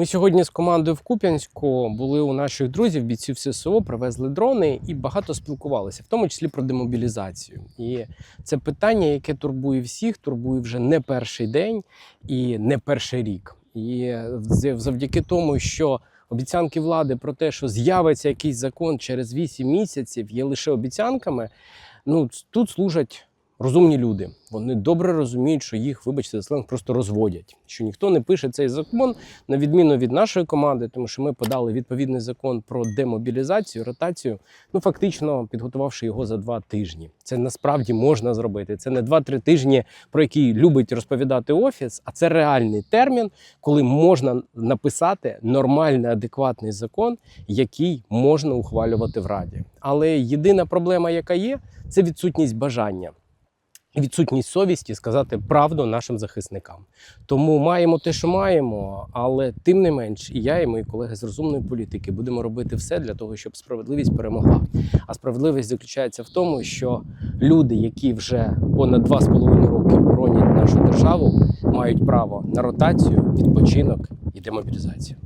Ми сьогодні з командою в Куп'янську були у наших друзів, бійців ССО, привезли дрони і багато спілкувалися, в тому числі про демобілізацію. І це питання, яке турбує всіх, турбує вже не перший день і не перший рік. І завдяки тому, що обіцянки влади про те, що з'явиться якийсь закон через 8 місяців, є лише обіцянками. Ну тут служать розумні люди. Вони добре розуміють, що їх, вибачте, за сленг, просто розводять. Що ніхто не пише цей закон на відміну від нашої команди, тому що ми подали відповідний закон про демобілізацію, ротацію. Ну фактично підготувавши його за два тижні. Це насправді можна зробити. Це не два-три тижні, про які любить розповідати офіс, а це реальний термін, коли можна написати нормальний, адекватний закон, який можна ухвалювати в раді. Але єдина проблема, яка є, це відсутність бажання. Відсутність совісті сказати правду нашим захисникам. Тому маємо те, що маємо, але тим не менш, і я, і мої колеги з розумної політики будемо робити все для того, щоб справедливість перемогла. А справедливість заключається в тому, що люди, які вже понад два з половиною роки боронять нашу державу, мають право на ротацію, відпочинок і демобілізацію.